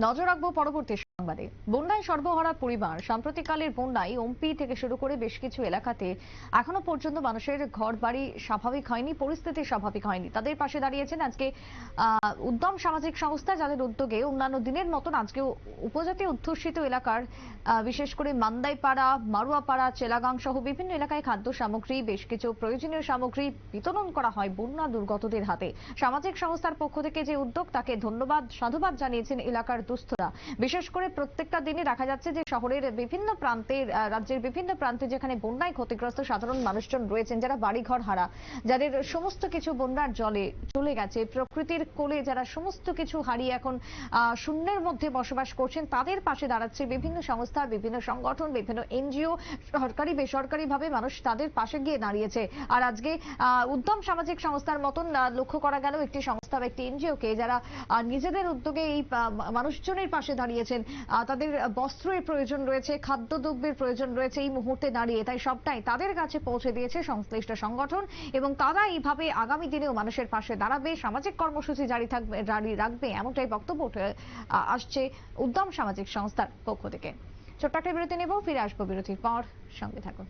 নজর রাখব পরবর্তী সংবাদে বন্যায় সর্বহারা পরিবার, সাম্প্রতিককালের বন্যায় ওমপি থেকে শুরু করে বেশ কিছু এলাকাতে এখনও পর্যন্ত মানুষের ঘর বাড়ি স্বাভাবিক হয়নি, পরিস্থিতি স্বাভাবিক হয়নি। তাদের পাশে দাঁড়িয়েছেন আজকে উদ্যম সামাজিক সংস্থা, যাদের উদ্যোগে অন্যান্য দিনের মতন আজকে উপজাতি অধ্যুষিত এলাকার বিশেষ করে মান্দাইপাড়া, মারুয়াপাড়া, চেলাগাং সহ বিভিন্ন এলাকায় খাদ্য সামগ্রী, বেশ কিছু প্রয়োজনীয় সামগ্রী বিতরণ করা হয় বন্যা দুর্গতদের হাতে। সামাজিক সংস্থার পক্ষ থেকে যে উদ্যোগ, তাকে ধন্যবাদ, সাধুবাদ জানিয়েছেন এলাকার দুস্থরা। বিশেষ করে প্রত্যেকটা দিনে দেখা যাচ্ছে যে শহরের বিভিন্ন প্রান্তের রাজ্যের বিভিন্ন প্রান্তে যেখানে বন্যায় ক্ষতিগ্রস্ত সাধারণ মানুষজন রয়েছেন, যারা বাড়িঘর হারা, যাদের সমস্ত কিছু বন্যার জলে চলে গেছে, প্রকৃতির কোলে যারা সমস্ত কিছু হারিয়ে এখন শূন্যের মধ্যে বসবাস করছেন, তাদের পাশে দাঁড়াচ্ছে বিভিন্ন সংস্থা, বিভিন্ন সংগঠন, বিভিন্ন এনজিও, সরকারি বেসরকারি ভাবে মানুষ তাদের পাশে গিয়ে দাঁড়িয়েছে। আর আজকে উদ্যম সামাজিক সংস্থার মতন লক্ষ্য করা গেল একটি সংস্থা বা একটি এনজিও কে যারা নিজেদের উদ্যোগে এই মানুষজনের পাশে দাঁড়িয়েছেন তাদের বস্ত্রের প্রয়োজন রয়েছে, খাদ্যদ্রব্যের প্রয়োজন রয়েছে, এই মুহূর্তে দাঁড়িয়ে তাই সবটাই তাদের কাছে পৌঁছে দিয়েছে সংশ্লিষ্ট সংগঠন এবং তারা এইভাবে আগামী দিনেও মানুষের পাশে দাঁড়াবে, সামাজিক কর্মসূচি জারি থাকবে, জারি রাখবে এমনটাই বক্তব্য উঠে আসছে উদ্যম সামাজিক সংস্থার পক্ষ থেকে। ছোট্ট একটা বিরতি নেব, ফিরে আসব বিরতির পর, সঙ্গে থাকুন।